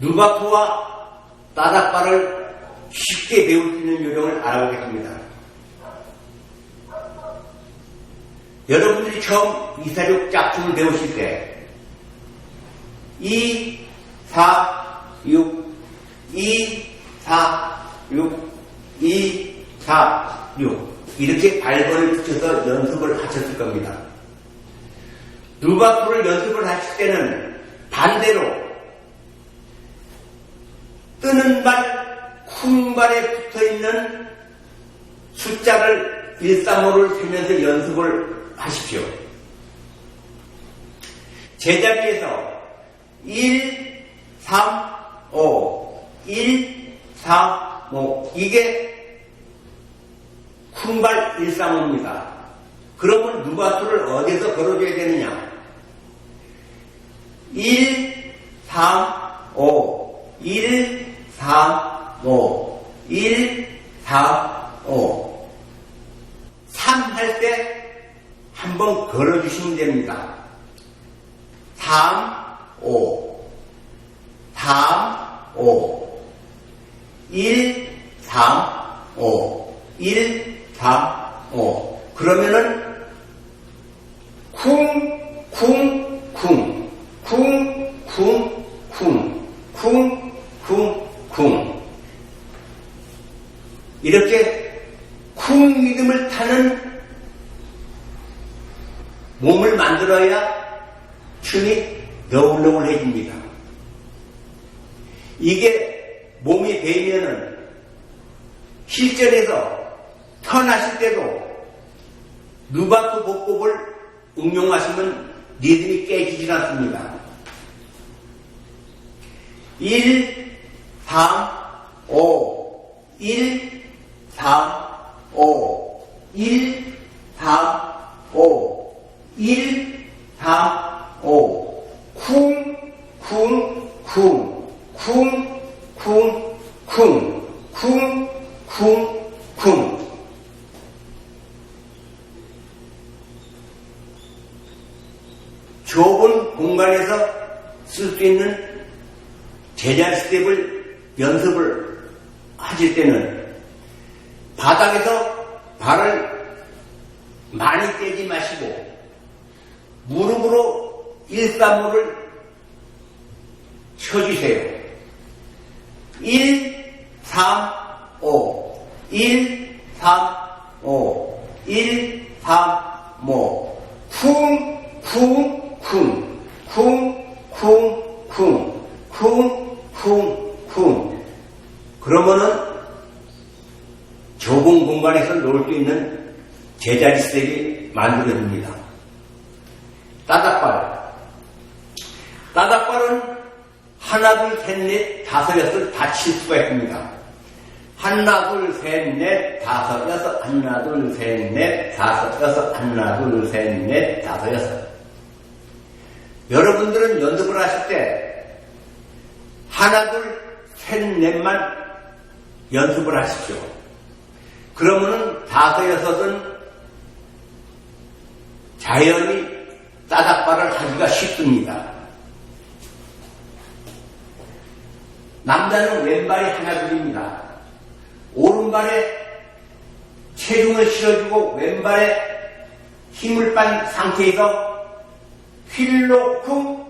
누바토와 따닥바를 쉽게 배울 수 있는 요령을 알아보겠습니다. 여러분들이 처음 이사륙 짝춤을 배우실 때 2, 4, 6, 2, 4, 6, 2, 4, 6 이렇게 발번을 붙여서 연습을 하셨을 겁니다. 누바토를 연습을 하실 때는 반대로 뜨는 발, 쿵 발에 붙어 있는 숫자를 1, 3, 5를 세면서 연습을 하십시오. 제자리에서 1, 3, 5, 1, 3, 5 이게 쿵발 1, 3, 5입니다. 그러면 누바토를 어디서 걸어줘야 되느냐? 1, 3, 5, 1, 3, 5, 1, 3, 5. 3 할 때 한 번 걸어주시면 됩니다. 3, 5, 3, 5, 1, 3, 5, 1, 3, 5. 그러면은 쿵, 쿵, 쿵, 쿵, 쿵, 쿵, 쿵, 쿵, 쿵. 이렇게 쿵 리듬을 타는 몸을 만들어야 춤이 너울너울해집니다. 이게 몸이 배면은 실전에서 턴하실 때도 누바토 복법을 응용하시면 리듬이 깨지질 않습니다. 1, 3, 5, 1, 3, 5, 1, 3, 5, 1, 3, 5, 쿵, 쿵, 쿵, 쿵, 쿵, 쿵, 쿵, 쿵, 쿵. 좁은 공간에서 쓸 수 있는 제자 스텝을 연습을 하실 때는 바닥에서 발을 많이 떼지 마시고 무릎으로 일삼무를 쳐주세요. 1, 3, 5, 1, 3, 5, 1, 3, 5, 쿵, 쿵, 쿵, 쿵, 쿵, 쿵, 쿵, 쿵, 쿵. 그러면은 좁은 공간에서 놀 수 있는 제자리 스텝이 만들어집니다. 따닥발. 따닥발은 하나, 둘, 셋, 넷, 다섯, 여섯 다칠 수가 있습니다. 하나, 둘, 셋, 넷, 다섯, 여섯, 하나, 둘, 셋, 넷, 다섯, 여섯, 하나, 둘, 셋, 넷, 다섯, 여섯. 여러분들은 연습을 하실 때 하나, 둘, 셋, 넷만 연습을 하십시오. 그러면은 여섯은 자연히 따닥발을 하기가 쉽습니다. 남자는 왼발이 하나둘입니다. 오른발에 체중을 실어주고 왼발에 힘을 빤 상태에서 휠로 쿵,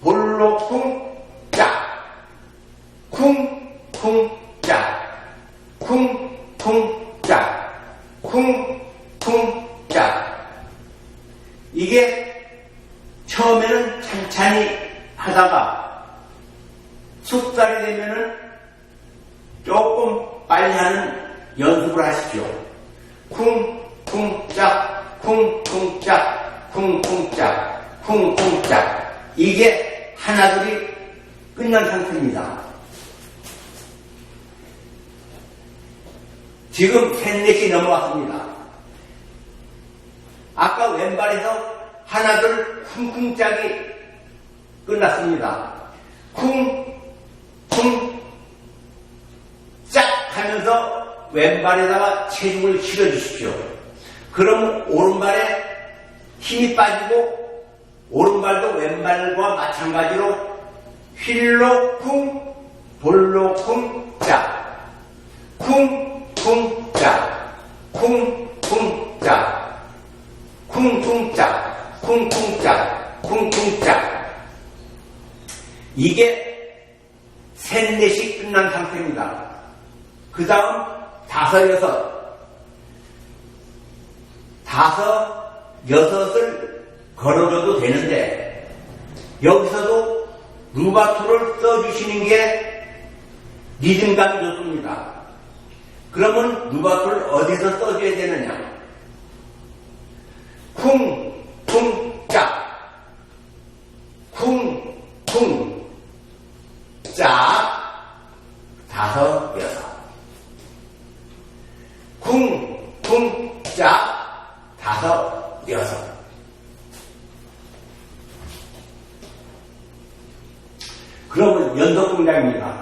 볼로 쿵, 짝, 쿵, 쿵, 짝, 쿵, 쿵, 짝, 쿵, 쿵, 짝. 이게 처음에는 찬찬히 하다가 숙달이 되면은 조금 빨리 하는 연습을 하십시오. 쿵, 쿵, 짝, 쿵, 쿵, 짝, 쿵, 쿵, 짝, 쿵, 쿵, 짝. 이게 하나둘이 끝난 상태입니다. 지금 셋넷이 넘어왔습니다. 아까 왼발에서 하나둘 쿵쿵 짝이 끝났습니다. 쿵, 쿵, 짝 하면서 왼발에다가 체중을 실어주십시오. 그럼 오른발에 힘이 빠지고 오른발도 왼발과 마찬가지로 휠로 쿵, 볼로 쿵 짝 쿵 쿵짝. 쿵쿵짝. 쿵쿵짝. 쿵쿵짝. 쿵쿵짝. 이게 셋넷이 끝난 상태입니다. 그 다음 다섯 여섯 다섯 여섯을 걸어줘도 되는데 여기서도 루바토를 써주시는 게 리듬감이 좋습니다. 그러면 루바토를 어디서 써줘야 되느냐? 쿵, 쿵, 짝. 쿵, 쿵, 짝. 다섯, 여섯. 쿵, 쿵, 짝. 다섯, 여섯. 그러면 연속 동작입니다.